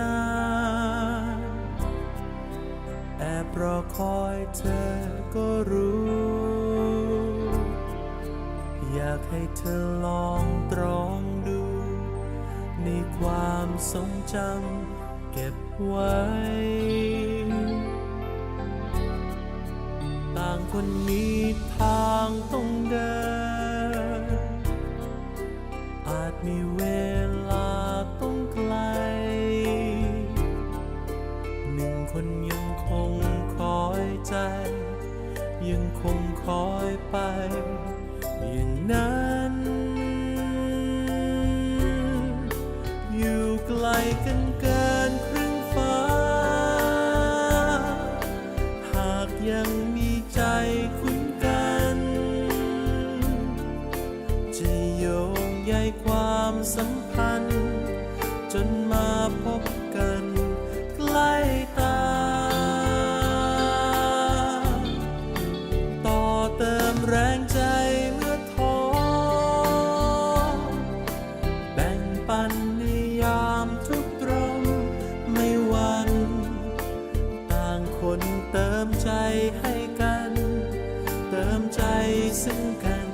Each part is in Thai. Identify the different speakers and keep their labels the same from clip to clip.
Speaker 1: นานแอบรอคอยเธอก็รู้ อยากให้เธอลองตรองดู ในความทรงจำเก็บไว้ ต่างคนมีทางต้องเดิน อาจมีเว ยังคงคอยไป อย่างนั้น อยู่ไกลกันเกินครึ่งฟ้า หากยังมีใจคุ้นกัน จะโยงใยความสัมพันธ์ จนมาพบกัน เติมใจให้กัน เติมใจซึ่งกัน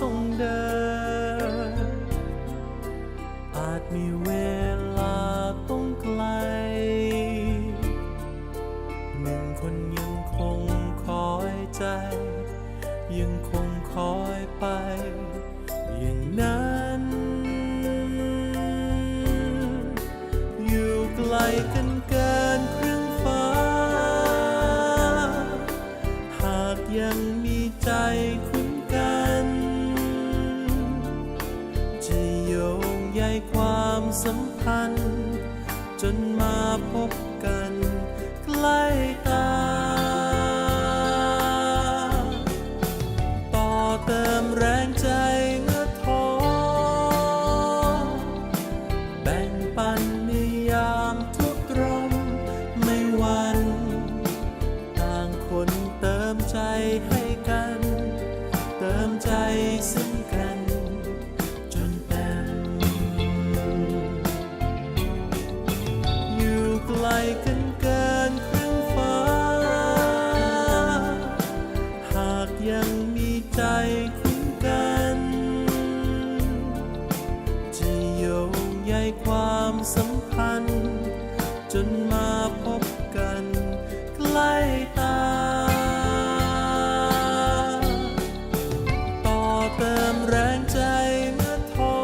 Speaker 1: าง ความสัมพันธ์ จนมาพบกันใกล้ตา ต่อเติมแรงใจเมื่อท้อ แบ่งปันในยามทุกตรมไม่วัน ต่างคนเติมใจให้กัน เติมใจซึ่งกัน ความสัมพันธ์ จนมาพบกันใกล้ตา ต่อเติมแรงใจเมื่อท้อ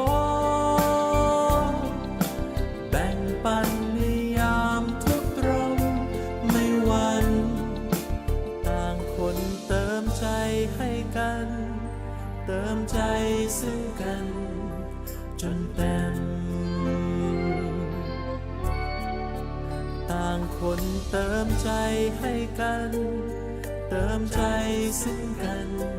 Speaker 1: แบ่งปันในยามทุกตรมไม่หวัน ต่างคนเติมใจให้กัน เติมใจซึ่งกัน จนเต็มางคนเติมใจให้กัน เติมใจซึ่งกัน